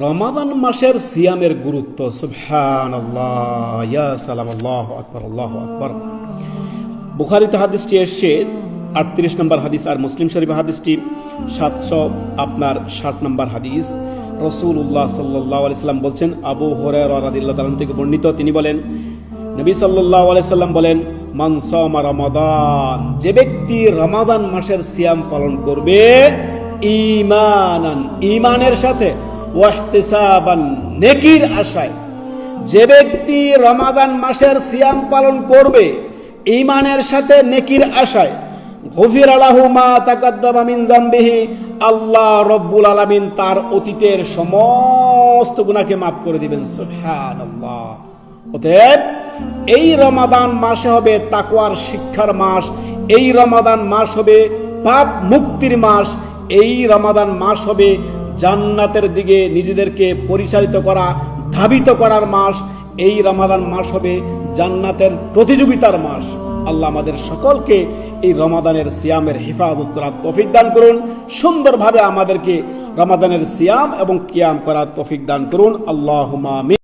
রমাদান মাসের সিয়ামের গুরুত্ব সুবহান আল্লাহ আল্লাহ আকবর আল্লাহ আকবর। বুখারিতে হাদিসটি এসছে, আটত্রিশ নম্বর হাদিস আর মুসলিম শরীফ হাদিসটি সাতশো আপনার ষাট নম্বর হাদিস। রসুল উল্লাহ সাল্লাহ আলাইসাল্লাম বলছেন, আবু হরে রাদিল্লাহ তালাম থেকে বর্ণিত, তিনি বলেন, নবী সাল্লাহ আলাইসাল্লাম বলেন মানসমা রমাদান, যে ব্যক্তি রমাদান মাসের সিয়াম পালন করবে ইমানান ইমানের সাথে নেকির আশায়। যে ব্যক্তি রমাদান মাসের সিয়াম পালন করবে ইমানের সাথে নেকির আশায়। গফির আলাহু মা তাকাদ্দামা আল্লাহ রব্বুল আলামিন তার অতীতের সমস্ত গুনাহকে মাফ করে দিবেন। অতএব, এই রমাদান মাসে হবে তাকওয়ার শিক্ষার মাস, এই রমাদান মাস হবে পাপ মুক্তির মাস, এই রমাদান মাস হবে জান্নাতের দিকে নিজেদেরকে পরিচালিত করা, ধাবিত করার মাস। এই রমাদান মাস হবে জান্নাতের প্রতিযোগিতার মাস। আল্লাহ আমাদের সকলকে এই রমাদানের সিয়ামের হেফাজত করার তফিক দান করুন। সুন্দরভাবে আমাদেরকে রমাদানের সিয়াম এবং কিয়াম করার তফিক দান করুন। আল্লাহ